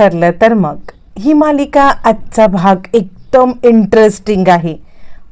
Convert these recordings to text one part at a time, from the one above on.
ठरलं तर मग. ही मालिका आजचा भाग एकदम इंटरेस्टिंग आहे.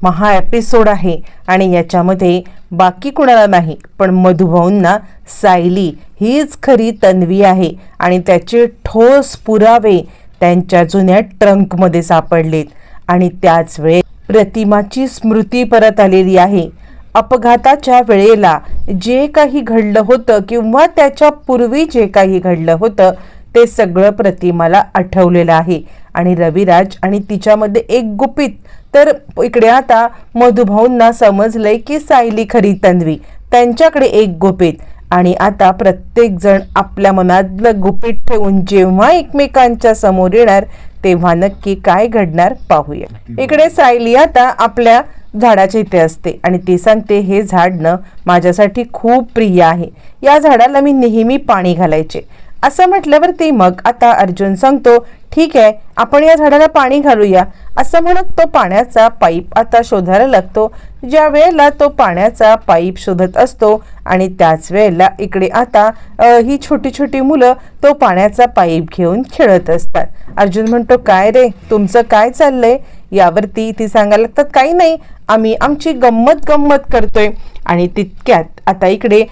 महा एपिसोड आहे आणि याच्यामध्ये बाकी कुणाला नाही पण मधुभाऊंना सायली हीच खरी तन्वी आहे आणि त्याचे ठोस पुरावे त्यांच्या जुन्या ट्रंकमध्ये सापडलेत. आणि त्याच वेळेस प्रतिमाची स्मृती परत आलेली आहे. अपघाताच्या वेळेला जे काही घडलं होतं किंवा त्याच्या पूर्वी जे काही घडलं होतं ते सगळं प्रतिमाला आठवलेलं आहे. आणि रविराज आणि तिच्यामध्ये एक गुपित. तर इकडे आता मधुभाऊंना समजलंय की सायली खरी तन्वी. त्यांच्याकडे एक गुपित. आणि आता प्रत्येक जण आपल्या मनातलं गुपित ठेवून जेव्हा एकमेकांच्या समोर येणार तेव्हा नक्की काय घडणार पाहूया. इकडे सायली आता आपल्या झाडाच्या इथे असते. आणि ती सांगते हे झाड न माझ्यासाठी खूप प्रिय आहे. या झाडाला मी नेहमी पाणी घालायचे. असं म्हटल्यावरती मग आता अर्जुन सांगतो ठीक आहे आपण या झाडाला पाणी घालूया. असं म्हणत तो पाण्याचा पाईप आता शोधायला लागतो. ज्या वेळेला तो पाण्याचा पाईप शोधत असतो आणि त्याच वेळेला इकडे आता ही छोटी छोटी मुलं तो पाण्याचा पाईप घेऊन खेळत असतात. अर्जुन म्हणतो काय रे तुमचं काय चाललंय? यावरती ती सांगायला लागतात काही नाही आम्ही आमची गंमत गंमत करतोय. आणि तितक्यात आता इकडे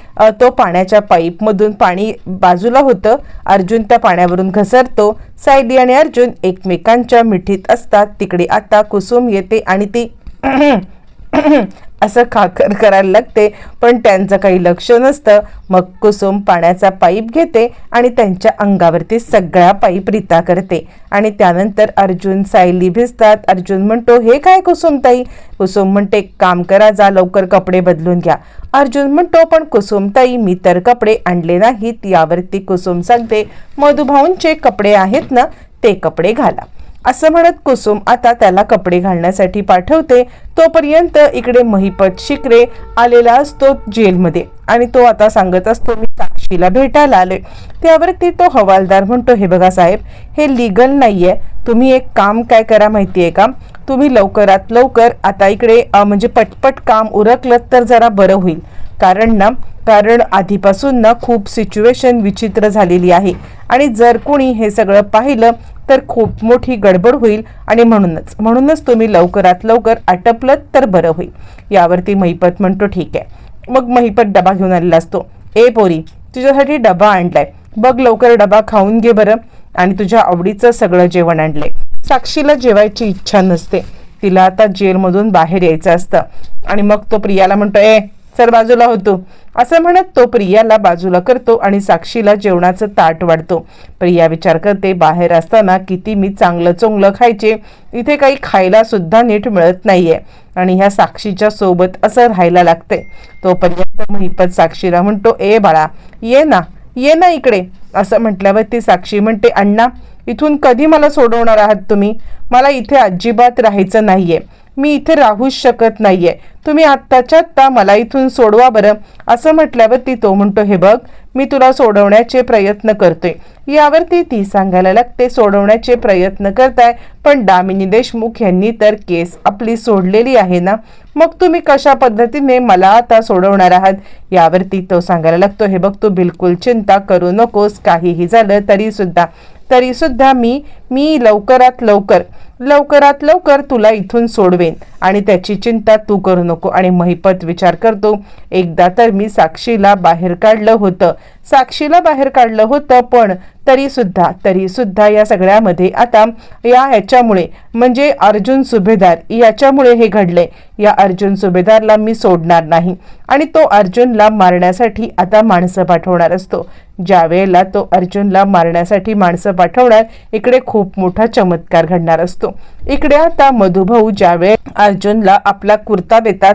तो पाण्याच्या पाईपमधून पाणी बाजूला होतं. अर्जुन त्या पाण्यावरून घसरतो. सायली आणि अर्जुन एकमेकांच्या मिठीत असतात. तिकडे आता कुसुम येते आणि ती असं खाकर करायला लागते. पण त्यांचं काही लक्ष नसतं. मग कुसुम पाण्याचा पाईप घेते आणि त्यांच्या अंगावरती सगळा पाईप रिता करते. आणि त्यानंतर अर्जुन सायली भिजतात. अर्जुन म्हणतो हे काय कुसुमताई? कुसुम म्हणते "एक काम करा जा लवकर कपडे बदलून घ्या. अर्जुन म्हणतो पण कुसुमताई मी तर कपडे आणले नाहीत. यावरती कुसुम सांगते मधुभाऊंचे कपडे आहेत ना ते कपडे घाला. असं म्हणत कुसुम आता त्याला कपडे घालण्यासाठी पाठवते. तोपर्यंत इकडे महिपत शिकरे आलेला असतो जेलमध्ये आणि तो आता सांगत असतो मी साक्षीला भेटायला आलोय. त्यावरती तो हवालदार म्हणतो हे बघा साहेब हे लिगल नाहीये. तुम्ही एक काम काय करा माहितीये का? तुम्ही लवकरात लवकर आता इकडे म्हणजे पटपट काम उरकलं तर जरा बरं होईल. कारण ना कारण आधीपासून ना खूप सिच्युएशन विचित्र झालेली आहे. आणि जर कोणी हे सगळं पाहिलं तर खूप मोठी गडबड होईल आणि म्हणूनच म्हणूनच तुम्ही लवकरात लवकर आटपलं तर बरं होईल. यावरती महिपत म्हणतो ठीक आहे. मग महिपत डबा घेऊन आलेला असतो. ए पोरी तुझ्यासाठी डबा आणलाय. बघ लवकर डबा खाऊन घे बरं. आणि तुझ्या आवडीचं सगळं जेवण आणलंय. साक्षीला जेवायची इच्छा नसते. तिला आता जेलमधून बाहेर यायचं असतं. आणि मग तो प्रियाला म्हणतो ए सर बाजूला होतो. असं म्हणत तो प्रियाला बाजूला करतो आणि साक्षीला जेवणाचं ताट वाढतो. प्रिया विचार करते बाहेर असताना किती मी चांगलं चोंगलं खायचे. इथे काही खायला सुद्धा नीट मिळत नाहीये. आणि ह्या साक्षीच्या सोबत असं राहायला लागते तोपर्यंत महिपत साक्षीला म्हणतो ए बाळा ये ना ये ना इकडे. असं म्हटल्यावर ती साक्षी म्हणते अण्णा इथून कधी मला सोडवणार आहात तुम्ही? मला इथे अजिबात राहायचं नाहीये. मी इथे राहूच शकत नाहीये. तुम्ही आत्ताच्या आत्ता मला इथून सोडवा बरं. असं म्हटल्यावरती तो म्हणतो हे बघ मी तुला सोडवण्याचे प्रयत्न करतोय. यावरती ती सांगायला लागते सोडवण्याचे प्रयत्न करताय पण दामिनी देशमुख यांनी तर केस आपली सोडलेली आहे ना? मग तुम्ही कशा पद्धतीने मला आता सोडवणार आहात? यावरती तो सांगायला लागतो हे बघ तू बिलकुल चिंता करू नकोस काहीही झालं तरीसुद्धा. तरीसुद्धा मी मी लवकरात लवकर लवकरात लवकर तुला इथून सोडवेन. आणि त्याची चिंता तू करू नको. आणि महिपत विचार करतो एकदा तर मी साक्षीला बाहेर काढलं होतं. साक्षीला बाहेर काढलं होतं पण तरीसुद्धा तरीसुद्धा या सगळ्यामध्ये आता या ह्याच्यामुळे म्हणजे अर्जुन सुभेदार याच्यामुळे हे घडले या अर्जुन सुभेदारला मी सोडणार नाही. आणि तो अर्जुनला मारण्यासाठी आता माणसं पाठवणार असतो. ज्या वेळेला तो अर्जुनला मारण्यासाठी माणसं पाठवणार इकडे खूप मोठा चमत्कार घडणार असतो. इकडे आता मधुभाऊ ज्यावेळी अर्जुनला आपला कुर्ता देतात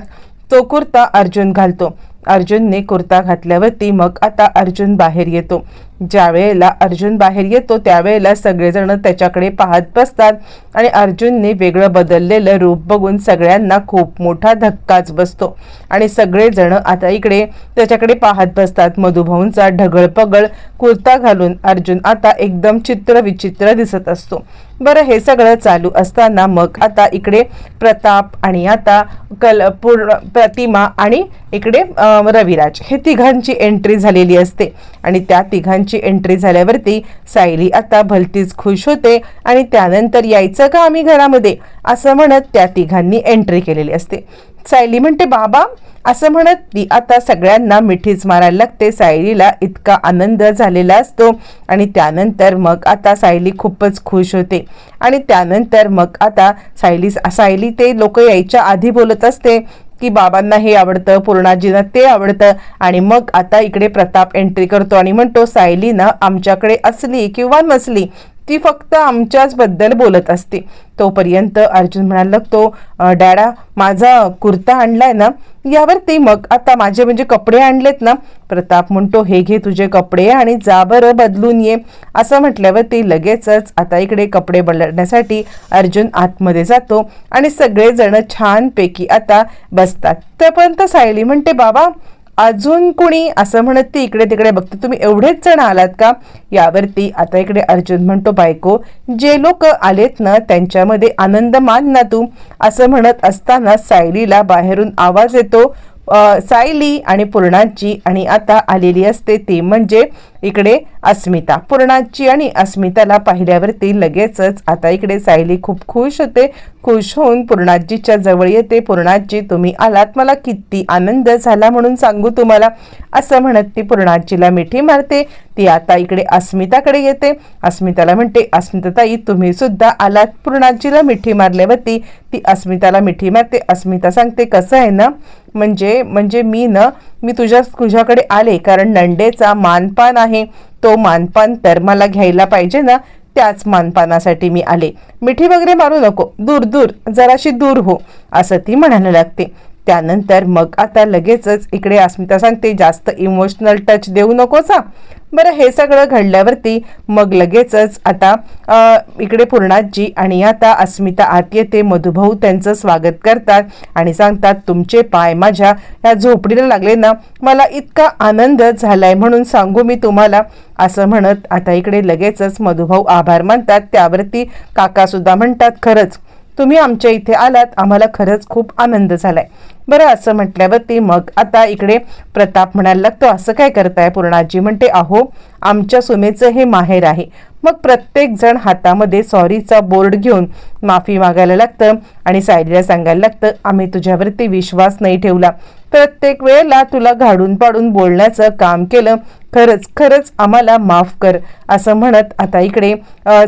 तो कुर्ता अर्जुन घालतो. अर्जुनने कुर्ता घातल्यावरती मग आता अर्जुन बाहेर येतो. ज्या वेळेला अर्जुन बाहेर येतो त्यावेळेला सगळेजण त्याच्याकडे पाहत बसतात आणि अर्जुनने वेगळं बदललेलं रूप बघून सगळ्यांना खूप मोठा धक्काच बसतो. आणि सगळेजण आता इकडे त्याच्याकडे पाहत बसतात. मधुभाऊंचा ढगळपगळ कुर्ता घालून अर्जुन आता एकदम चित्र विचित्र दिसत असतो. बरं हे सगळं चालू असताना मग आता इकडे प्रताप आणि आता कल पूर्ण प्रतिमा आणि इकडे रविराज. हे तिघांची एंट्री झालेली असते. आणि त्या तिघांची ची एंट्री झाल्यावरती सायली आता भलतीच खुश होते आणि त्यानंतर यायचं का आम्ही घरामध्ये? असं म्हणत त्या तिघांनी एंट्री केलेली असते. सायली म्हणते बाबा असं म्हणत ती आता सगळ्यांना मिठीच मारायला लागते. सायलीला इतका आनंद झालेला असतो आणि त्यानंतर मग आता सायली खूपच खुश होते. आणि त्यानंतर मग आता सायली सायली ते लोक यायच्या आधी बोलत असते. की बाबांना हे आवडतं पूर्णाजींना ते आवडतं. आणि मग आता इकडे प्रताप एंट्री करतो आणि म्हणतो सायलीनं आमच्याकडे असली किंवा नसली ती फक्त आमच्याचबद्दल बोलत असते. तोपर्यंत अर्जुन म्हणायला लागतो डॅडा माझा कुर्ता आणलाय ना यावरती मग आता माझे म्हणजे कपडे आणलेत ना. प्रताप म्हणतो हे घे तुझे कपडे आणि जा बरं बदलून ये. असं म्हटल्यावर ते लगेचच आता इकडे कपडे बदलण्यासाठी अर्जुन आतमध्ये जातो आणि सगळेजण छानपैकी आता बसतात. तोपर्यंत सायली म्हणते बाबा अजून कुणी असं म्हणत ती इकडे तिकडे बघते तुम्ही एवढेच जण आलात का? यावरती आता इकडे अर्जुन म्हणतो बायको जे लोक आलेत ना त्यांच्यामध्ये आनंद मान ना तू. असं म्हणत असताना सायलीला बाहेरून आवाज येतो सायली आणि पूर्णाची आणि आता आलेली असते ती म्हणजे इकडे अस्मिता. पूर्णाची आणि अस्मिताला पाहिल्यावरती लगेचच आता इकडे सायली खूप खुश होते. खुश होऊन पूर्णाजीच्या जवळ येते. पूर्णाजी तुम्ही आलात. मला किती आनंद झाला म्हणून सांगू तुम्हाला. असं म्हणत ती पूर्णाजीला मिठी मारते. ती आता इकडे अस्मिताकडे येते. अस्मिताला म्हणते अस्मिताताई तुम्ही सुद्धा आलात. पूर्णाजीला मिठी मारल्यावरती ती अस्मिताला मिठी मारते. अस्मिता सांगते कसं आहे ना म्हणजे म्हणजे मी न मी तुझ्या तुझ्याकडे आले कारण नंडेचा मानपान आहे. तो मानपान तर मला घ्यायला पाहिजे ना त्याच मानपानासाठी मी आले. मिठी वगैरे मारू नको. दूर दूर जराशी दूर हो असं ती म्हणायला लागते. त्यानंतर मग आता लगेचच इकडे अस्मिता सांगते जास्त इमोशनल टच देऊ नकोस. बरं हे सगळं घडल्यावरती मग लगेचच आता इकडे पूर्णाजी आणि आता अस्मिता आत येते. मधुभाऊ त्यांचं स्वागत करतात आणि सांगतात तुमचे पाय माझ्या या झोपडीला लागले ना मला इतका आनंद झालाय म्हणून सांगू मी तुम्हाला असं म्हणत आता इकडे लगेचच मधुभाऊ आभार मानतात. त्यावरती काकासुद्धा म्हणतात खरंच तुम्ही आमच्या इथे आलात आम्हाला खरंच खूप आनंद झालाय. बरं असं म्हटल्यावरती मग आता इकडे प्रताप म्हणायला लागतो असं काय करताय पूर्णाजी? म्हणते अहो आमच्या सुनेचं हे माहेर आहे. मग प्रत्येक जण हातामध्ये सॉरीचा बोर्ड घेऊन माफी मागायला लागतं आणि सायलीला सांगायला लागतं आम्ही तुझ्यावरती विश्वास नाही ठेवला. प्रत्येक वेळेला तुला घाडून पाडून बोलण्याचं काम केलं खरंच खरंच आम्हाला माफ कर असं म्हणत आता इकडे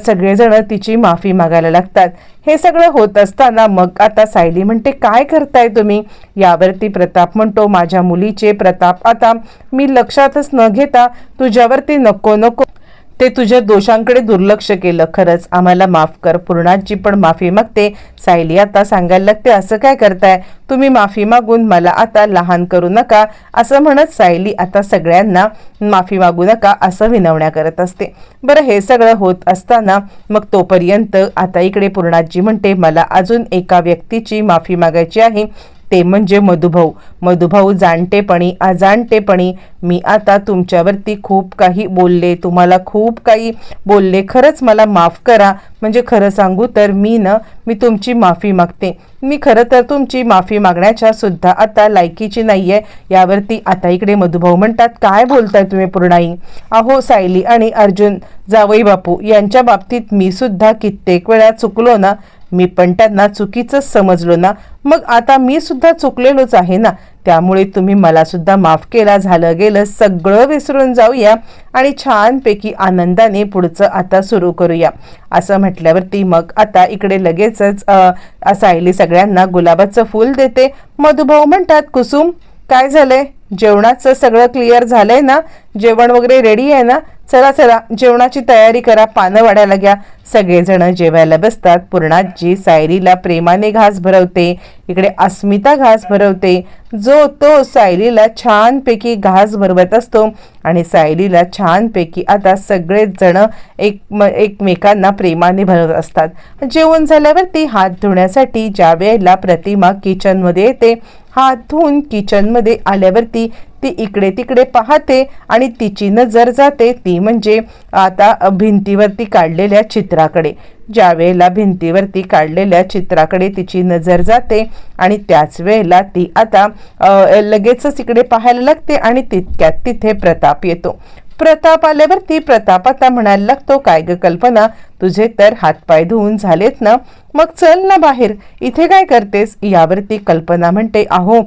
सगळेजण तिची माफी मागायला लागतात. हे सगळं होत असताना मग आता सायली म्हणते काय करताय तुम्ही? यावरती प्रताप म्हणतो माझ्या मुलीचे प्रताप आता मी लक्षातच न घेता तुझ्यावरती नको नको ते तुझ्या दोषांकडे दुर्लक्ष केलं. खरंच आम्हाला माफ कर. पूर्णाची पण माफी मागते. सायली आता सांगायला लागते असं काय करताय? तुम्ही माफी मागून मला आता लहान करू नका. असं म्हणत सायली आता सगळ्यांना माफी मागू नका असं विनवण्या करत असते. बरं हे सगळं होत असताना मग तोपर्यंत आता इकडे पूर्णाजी म्हणते मला अजून एका व्यक्तीची माफी मागायची आहे. ते म्हणजे मधुभाऊ. मधुभाऊ जाणतेपणी अजाणतेपणी मी आता तुमच्यावरती खूप काही बोलले तुम्हाला खूप काही बोलले. खरंच मला माफ करा. म्हणजे खरं सांगू तर मी ना मी तुमची माफी मागते. मी खरं तर तुमची माफी मागण्याच्या सुद्धा आता लायकीची नाही आहे यावरती आता इकडे मधुभाऊ म्हणतात काय बोलताय तुम्ही पूर्णाई? अहो सायली आणि अर्जुन जावई बापू यांच्या बाबतीत मी सुद्धा कित्येक वेळा चुकलो ना मी पण त्यांना चुकीचंच समजलो ना. मग आता मी सुद्धा चुकलेलोच आहे ना. त्यामुळे तुम्ही मला सुद्धा माफ केला झालं गेलं सगळं विसरून जाऊया आणि छानपैकी आनंदाने पुढचं आता सुरू करूया. असं म्हटल्यावरती मग आता इकडे लगेचच सायली सगळ्यांना गुलाबाचं फूल देते. मधुभाऊ म्हणतात कुसुम काय झालंय? जेवणाचं सगळं क्लिअर झालंय ना? जेवण वगैरे रेडी आहे ना? चला चला जेवणाची तयारी करा पानं वाढायला घ्या. सगळेजण जेवायला बसतात. पूर्णाजी सायरीला प्रेमाने घास भरवते. इकडे अस्मिता घास भरवते. जो तो सायरीला छानपैकी घास भरवत असतो आणि सायलीला छानपैकी आता सगळेजण एक म- एकमेकांना प्रेमाने भरवत असतात. जेवण झाल्यावरती हात धुण्यासाठी ज्या वेळेला प्रतिमा किचनमध्ये येते हात धुवून किचनमध्ये आल्यावरती ती इकडे तिकडे पाहते आणि तिची नजर जाते. ती म्हणजे आता भिंतीवरती काढलेल्या चित्राकडे. ज्या वेळेला भिंतीवरती काढलेल्या चित्राकडे तिची नजर जाते आणि त्याच वेळेला ती आता लगेचच इकडे पाहायला लागते आणि तितक्यात तिथे प्रताप येतो. प्रताप आल्यावरती प्रताप आता म्हणायला लागतो काय ग कल्पना तुझे तर हातपाय धुवून झालेत ना. मग चल ना बाहेर. इथे काय करतेस? यावरती कल्पना म्हणते अहो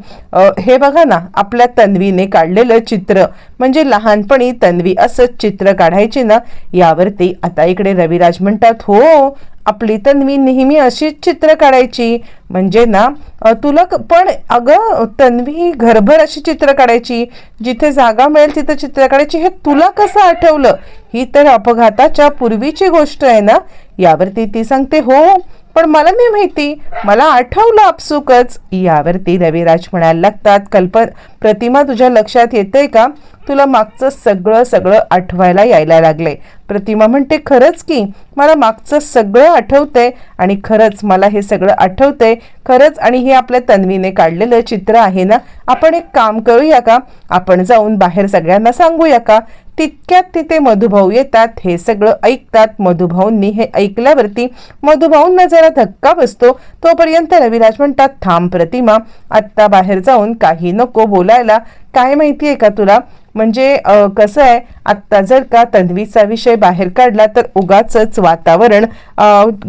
हे बघा ना आपल्या तन्वीने काढलेलं चित्र. म्हणजे लहानपणी तन्वी असंच चित्र काढायची ना. यावरती आता इकडे रविराज म्हणतात हो आपली तन्वी नेहमी अशीच चित्र काढायची. म्हणजे ना तुला क- पण अगं तन्वी घरभर अशी चित्र काढायची. जिथे जागा मिळेल तिथं चित्र काढायची. हे तुला कसं आठवलं? ही तर अपघाताच्या पूर्वीची गोष्ट आहे ना? यावरती ती सांगते हो पण मला नाही माहिती. मला आठवलं आपसुकच. यावरती रविराज म्हणायला लागतात कल्प प्रतिमा तुझ्या लक्षात येते का? तुला मागचं सगळं सगळं आठवायला यायला लागलंय प्रतिमा म्हणते खरंच की मला मागचं सगळं आठवतंय आणि खरंच मला हे सगळं आठवतंय. खरंच आणि हे आपल्या तन्वीने काढलेलं चित्र आहे ना? आपण एक काम करूया का? आपण जाऊन बाहेर सगळ्यांना सांगूया का? तितक्यात तिथे मधुभाऊ येतात. हे सगळं ऐकतात. मधुभाऊंनी हे ऐकल्यावरती मधुभाऊंना जरा धक्का बसतो. तोपर्यंत रविराज म्हणतात थांब प्रतिमा आत्ता बाहेर जाऊन काही नको बोलायला. काय माहिती आहे का तुला? म्हणजे कसं आहे आत्ता जर का तन्वीचा विषय बाहेर काढला तर उगाच वातावरण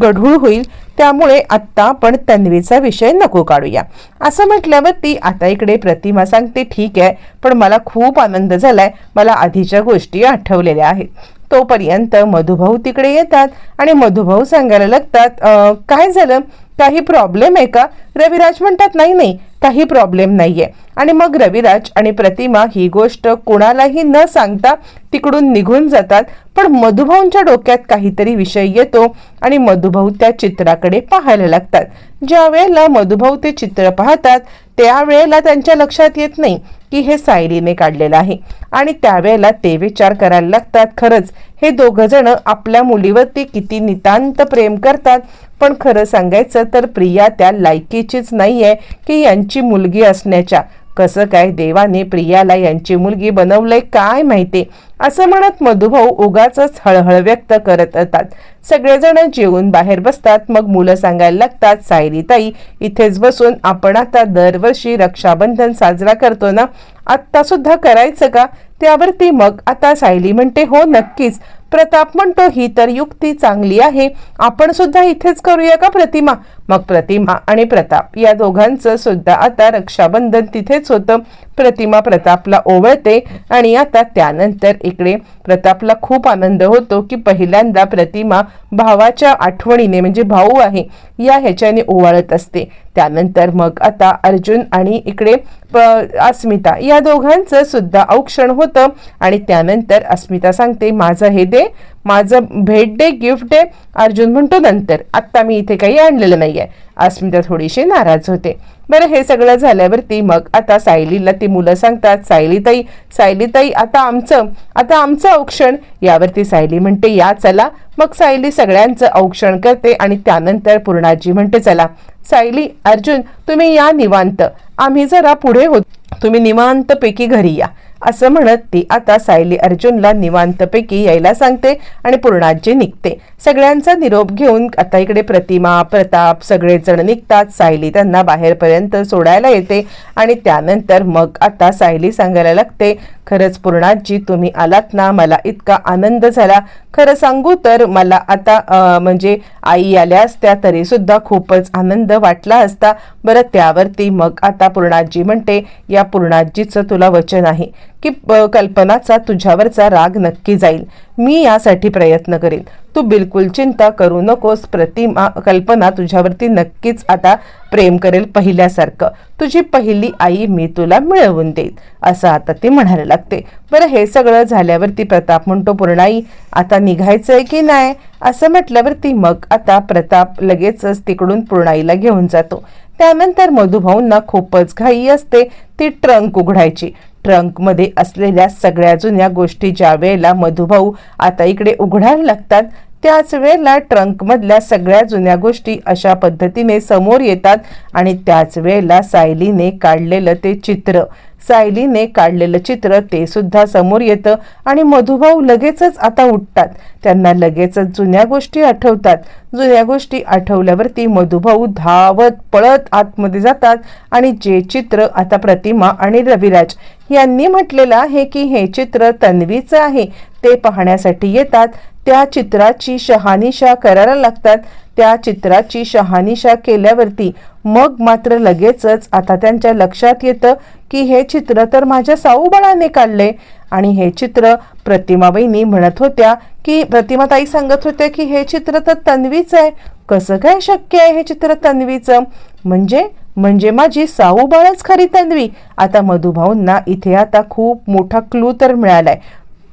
गढूळ होईल. त्यामुळे आत्ता आपण तन्वीचा विषय नको काढूया. असं म्हटल्यावरती आता इकडे प्रतिमा सांगते ठीक आहे पण मला खूप आनंद झालाय. मला आधीच्या गोष्टी आठवलेल्या आहेत. तोपर्यंत मधुभाऊ तिकडे येतात आणि मधुभाऊ सांगायला लागतात काय झालं? काही प्रॉब्लेम आहे का? रविराज म्हणतात नाही नाही काही प्रॉब्लेम नाही आहे आणि मग रविराज आणि प्रतिमा ही गोष्ट कोणालाही न सांगता तिकडून निघून जातात. पण मधुभाऊंच्या डोक्यात काहीतरी विषय येतो आणि मधुभाऊ त्या चित्राकडे पाहायला लागतात. ज्या वेळेला मधुभाऊ ते चित्र पाहतात त्यावेळेला त्यांच्या लक्षात येत नाही की हे सायलीने काढलेलं आहे. आणि त्यावेळेला ते विचार करायला लागतात खरंच हे दोघंजणं आपल्या मुलीवरती किती नितांत प्रेम करतात. पण खरं सांगायचं तर प्रिया त्या लायकीचीच नाही आहे की यांची मुलगी असण्याच्या कसं काय देवाने प्रियाला यांची मुलगी बनवलंय काय माहिती? असं म्हणत मधुभाऊ उगाच हळहळ व्यक्त करत असतात. सगळेजण जेवून बाहेर बसतात मग मुलं सांगायला लागतात सायरी ताई इथेच बसून आपण आता दरवर्षी रक्षाबंधन साजरा करतो ना? आत्ता सुद्धा करायचं का? त्यावरती मग आता सायली म्हणते हो नक्कीच. प्रताप म्हणतो ही तर युक्ती चांगली आहे. आपण सुद्धा इथेच करूया का प्रतिमा? मग प्रतिमा आणि प्रताप या दोघांचं सुद्धा आता रक्षाबंधन तिथेच होतं. प्रतिमा प्रतापला ओवळते आणि आता त्यानंतर इकडे प्रतापला खूप आनंद होतो की पहिल्यांदा प्रतिमा भावाच्या आठवणीने म्हणजे भाऊ आहे या ह्याच्याने ओवाळत असते. त्यानंतर मग आता अर्जुन आणि इकडे प- अस्मिता या दोघांचं सुद्धा औक्षण होतं आणि त्यानंतर अस्मिता सांगते माझं हे दे माझं भेट दे गिफ्ट दे अर्जुन म्हणतो नंतर. आत्ता मी इथे काही आणलेलं नाहीये. अस्मिता थोडीशी नाराज होते. बरं हे सगळं झाल्यावरती मग आता सायलीला ती मुलं सांगतात सायलीताई सायलीताई आता आमचं आता आमचं औक्षण. यावरती सायली म्हणते या चला. मग सायली सगळ्यांचं औक्षण करते आणि त्यानंतर पूर्णाजी म्हणते चला. सायली अर्जुन तुम्ही या निवांत. आम्ही जरा पुढे होत तुम्ही निवांतपैकी घरी या. असं म्हणत ती आता सायली अर्जुनला निवांतपैकी यायला सांगते आणि पूर्णाजी निघते. सगळ्यांचा निरोप घेऊन आता इकडे प्रतिमा प्रताप सगळेजण निघतात. सायली त्यांना बाहेरपर्यंत सोडायला येते आणि त्यानंतर मग आता सायली सांगायला लागते खरंच पूर्णाजी तुम्ही आलात ना मला इतका आनंद झाला. खरं सांगू तर मला आता म्हणजे आई आल्यास त्या तरीसुद्धा खूपच आनंद वाटला असता. बरं त्यावरती मग आता पूर्णाजी म्हणते या पूर्णाजीचं तुला वचन आहे की कल्पनाचा तुझ्यावरचा राग नक्की जाईल. मी यासाठी प्रयत्न करेन. तू बिलकुल चिंता करू नकोस. प्रतिमा कल्पना तुझ्यावरती नक्कीच आता प्रेम करेल पहिल्यासारखं. तुझी पहिली आई मी तुला मिळवून देईन. असं आता ती म्हणायला लागते. बरं हे सगळं झाल्यावरती प्रताप म्हणतो पूर्णाई आता निघायचं आहे की नाही? असं म्हटल्यावरती मग आता प्रताप लगेचच तिकडून पूर्णाईला घेऊन जातो. त्यानंतर मधुभाऊंना खूपच घाई असते ती ट्रंक उघडायची. ट्रंकमध्ये असलेल्या सगळ्या जुन्या गोष्टी ज्या वेळेला मधुभाऊ आता इकडे उघडायला लागतात त्याच वेळेला ट्रंकमधल्या सगळ्या जुन्या गोष्टी अशा पद्धतीने समोर येतात आणि त्याच वेळेला सायलीने काढलेलं ते चित्र. सायलीने काढलेलं चित्र ते सुद्धा समोर येतं आणि मधुभाऊ लगेचच आता उठतात. त्यांना लगेचच जुन्या गोष्टी आठवतात. जुन्या गोष्टी आठवल्यावरती मधुभाऊ धावत पळत आतमध्ये जातात आणि जे चित्र आता प्रतिमा आणि रविराज यांनी म्हटलेलं आहे की हे चित्र तन्वीचं आहे. ते पाहण्यासाठी येतात. त्या चित्राची शहानिशा करायला लागतात. त्या चित्राची शहानिशा केल्यावरती मग मात्र लगेचच आता त्यांच्या लक्षात येतं की हे चित्र तर माझ्या साऊबाळाने काढले. आणि हे चित्र प्रतिमाबाईंनी म्हणत होत्या की प्रतिमाताई सांगत होत्या की हे चित्र तर तन्वीचं आहे. कसं काय शक्य आहे हे चित्र तन्वीचं? म्हणजे म्हणजे माझी साऊबाळच खरी तन्वी. आता मधुभाऊंना इथे आता खूप मोठा क्लू तर मिळालाय.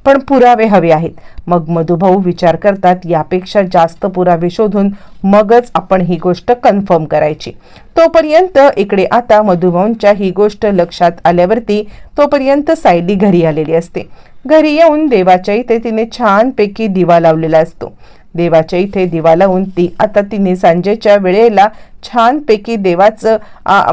पण पुरावे हवे आहेत. मग मधुभाऊ विचार करतात यापेक्षा जास्त पुरावे शोधून मगच आपण ही गोष्ट कन्फर्म करायची. तोपर्यंत इकडे आता मधुभाऊंच्या ही गोष्ट लक्षात आल्यावरती तोपर्यंत सायली घरी आलेली असते. घरी येऊन देवाच्या इथे तिने छानपैकी दिवा लावलेला असतो. देवाच्या इथे दिवा लावून ती आता तिने सांजेच्या वेळेला छानपैकी देवाचं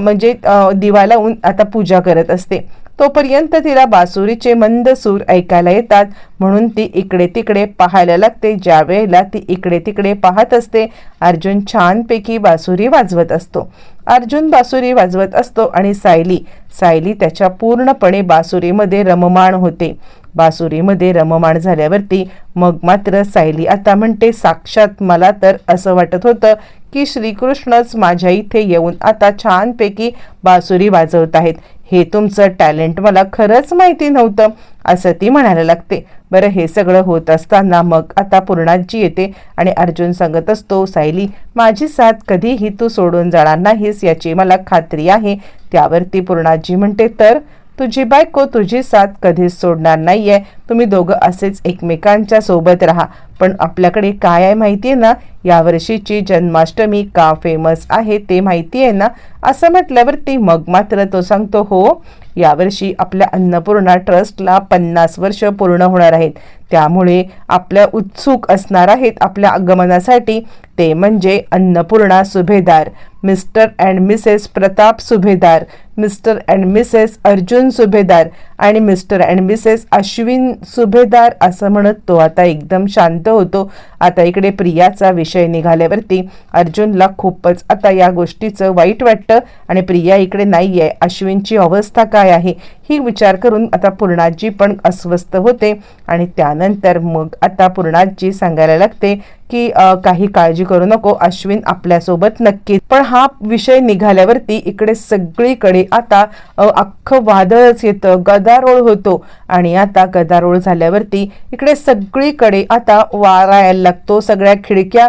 म्हणजे दिवा लावून आता पूजा करत असते. तोपर्यंत तिला बासुरीचे मंद सूर ऐकायला येतात. म्हणून ती इकडे तिकडे पाहायला लागते. ज्या वेळेला ती इकडे तिकडे पाहत असते अर्जुन छानपैकी बासुरी वाजवत असतो. अर्जुन बासुरी वाजवत असतो आणि सायली सायली त्याच्या पूर्णपणे बासुरीमध्ये रममाण होते. बासुरीमध्ये रममाण झाल्यावरती मग मात्र सायली आता म्हणते साक्षात मला तर असं वाटत होतं की श्रीकृष्णच माझ्या इथे येऊन आता छानपैकी बासुरी वाजवत आहेत. हे तुमचं टॅलेंट मला खरंच माहिती नव्हतं असं ती म्हणायला लागते. बरं हे सगळं होत असताना मग आता पूर्णाजी येते आणि अर्जुन सांगत असतो सायली माझी साथ कधीही तू सोडून जाणार नाहीस याची मला खात्री आहे. त्यावरती पूर्णाजी म्हणते तर तुझी बायको तुझी साथ कधीच सोडणार नाही आहे तुम्ही दोघं असेच एकमेकांच्या सोबत राहा. पण आपल्याकडे काय आहे माहिती आहे ना यावर्षीची जन्माष्टमी का फेमस आहे ते माहिती आहे ना? असं म्हटल्यावरती मग मात्र तो सांगतो हो यावर्षी आपल्या अन्नपूर्णा ट्रस्टला पन्नास वर्ष पूर्ण होणार आहेत. त्यामुळे आपल्या उत्सुक असणार आहेत आपल्या आगमनासाठी. ते म्हणजे Annapurna Subhedar. Mr and Mrs Pratap Subhedar Mr and Mrs Arjun Subhedar आणि Mr and Mrs Ashwin Subhedar असं म्हणत तो आता एकदम शांत होतो. आता इकडे प्रियाचा विषय निघाल्यावरती अर्जुनला खूपच आता या गोष्टीचं वाईट वाटतं आणि प्रिया इकडे नाही आहे अश्विनची अवस्था काय आहे? ही विचार करून आता पूर्णाजी पण अस्वस्थ होते आणि त्यानंतर मग आता पूर्णाजी सांगायला लागते की काही काळजी करू नको. अश्विन आपल्यासोबत नक्की पण हा विषय निघाल्यावरती इकडे सगळीकडे आता अख्खं वादळच येतं. गदारोळ होतो. आणि आता गदारोळ झाल्यावरती इकडे सगळीकडे आता वारा यायला लागतो. सगळ्या खिडक्या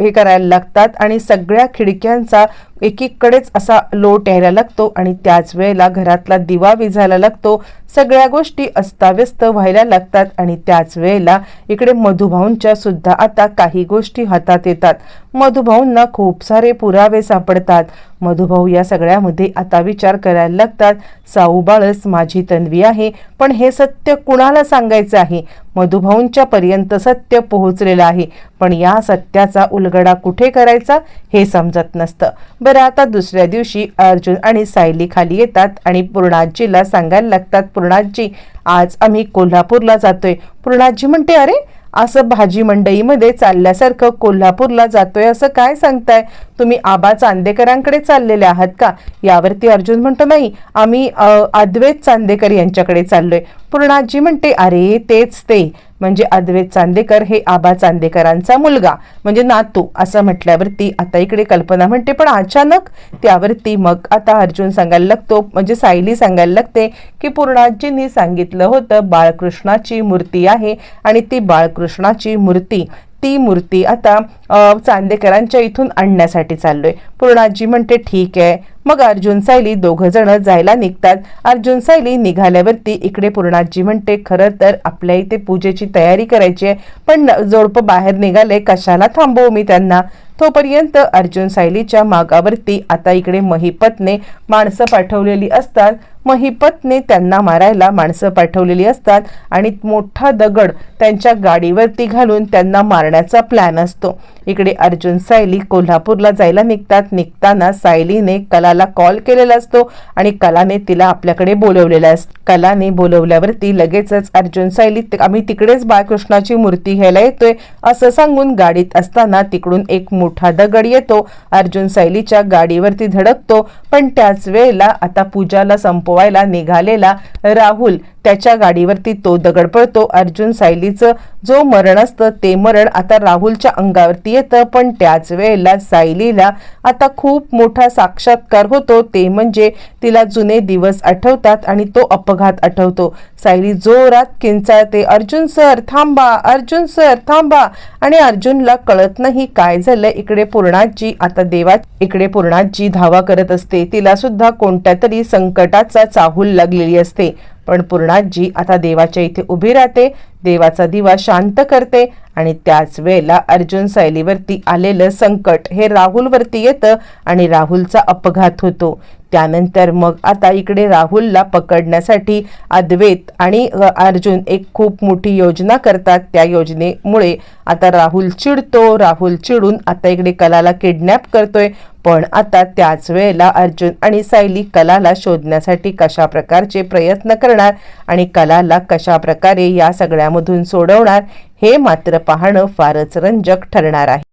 हे करायला लागतात. आणि सगळ्या खिडक्यांचा एकीकडेच असा लोट यायला लागतो आणि त्याच वेळेला घरातला दिवा विझायला लागतो. सगळ्या गोष्टी अस्ताव्यस्त व्हायला लागतात आणि त्याच वेळेला इकडे मधुभाऊंच्या सुद्धा आता काही गोष्टी हातात येतात. मधुभाऊंना खूप सारे पुरावे सापडतात. मधुभाऊ या सगळ्यामध्ये आता विचार करायला लागतात. साऊबाळस माझी तन्वी आहे पण हे सत्य कुणाला सांगायचं आहे? मधुभाऊंच्या पर्यंत सत्य पोहोचलेलं आहे पण या सत्याचा उलगडा कुठे करायचा हे समजत नसतं. बरं आता दुसऱ्या दिवशी अर्जुन आणि सायली खाली येतात आणि पूर्णाजीला सांगायला लागतात पूर्णाजी आज आम्ही कोल्हापूरला जातोय. पूर्णाजी म्हणते अरे असं भाजी मंडईमध्ये चालल्यासारखं कोल्हापूरला जातोय असं काय सांगताय? तुम्ही आबा चांदेकरांकडे चाललेले आहात का? यावरती अर्जुन म्हणतो नाही आम्ही अद्वैत चांदेकर यांच्याकडे चाललोय. पूर्णाजी म्हणते अरे तेच ते. म्हणजे अद्वैत चांदेकर हे आबा चांदेकरांचा मुलगा. म्हणजे नातू असं म्हटल्यावरती आता इकडे कल्पना म्हणते पण अचानक त्यावरती मग आता अर्जुन सांगायला लागतो म्हणजे सायली सांगायला लागते की पूर्णाजींनी सांगितलं होतं बाळकृष्णाची मूर्ती आहे आणि ती बाळकृष्णाची मूर्ती ती मूर्ती आता चांदेकरांच्या इथून आणण्यासाठी चाललोय. पूर्णाजी म्हणते ठीक आहे. मग अर्जुन सायली दोघंजणं जायला निघतात. अर्जुन सायली निघाल्यावरती इकडे पूर्णाजी म्हणते खरं तर आपल्या इथे पूजेची तयारी करायची आहे पण जोडपं बाहेर निघाले कशाला थांबवू मी त्यांना? तोपर्यंत अर्जुन सायलीच्या मागावरती आता इकडे महिपतने माणसं पाठवलेली असतात. महिपतने त्यांना मारायला माणसं पाठवलेली असतात आणि मोठा दगड त्यांच्या गाडीवरती घालून त्यांना मारण्याचा प्लॅन असतो. इकडे अर्जुन सायली कोल्हापूरला जायला निघतात. निघताना सायलीने कलाला कॉल केलेला असतो आणि कलाने तिला आपल्याकडे बोलवलेला असतं कलाने बोलवल्यावरती लगेचच अर्जुन सायली आम्ही तिकडेच बाळकृष्णाची मूर्ती घ्यायला येतोय असं सांगून गाडीत असताना तिकडून एक मोठा दगड येतो. अर्जुन सायलीच्या गाडीवरती धडकतो पण त्याच वेळेला आता पूजाला संपवायला निघालेला राहुल त्याच्या गाडीवरती तो दगड पडतो अर्जुन सायलीचं जो मरण असतं ते मरण आता राहुलच्या अंगावरती येतं. पण त्याच वेळेला सायलीला आता खूप मोठा साक्षात्कार होतो. ते म्हणजे तिला जुने दिवस आठवतात आणि तो अपघात आठवतो. सायली जोरात किंचाळते अर्जुन सर थांबा अर्जुन सर थांबा. आणि अर्जुनला कळत नाही काय झालं इकडे पूर्णाजी आता देवा इकडे पूर्णाजी धावा करत असते. तिला सुद्धा कोणत्या तरी संकटाचा चाहूल लागलेली असते. पण पूर्णाजी आता देवाच्या इथे उभी राहते देवाचा दिवा शांत करते आणि त्याच वेळेला अर्जुन सायलीवरती आलेलं संकट हे राहुलवरती येतं आणि राहुलचा अपघात होतो. त्यानंतर मग आता इकडे राहुलला पकडण्यासाठी अद्वैत आणि अर्जुन एक खूप मोठी योजना करतात. त्या योजनेमुळे आता राहुल चिडतो. राहुल चिडून आता इकडे कलाला किडनॅप करतोय. पण आता त्याच वेळेला अर्जुन आणि सायली कलाला शोधण्यासाठी कशा प्रकारचे प्रयत्न करणार आणि कलाला कशा प्रकारे या सगळ्यामधून सोडवणार हे मात्र पाहणं फारच रंजक ठरणार आहे.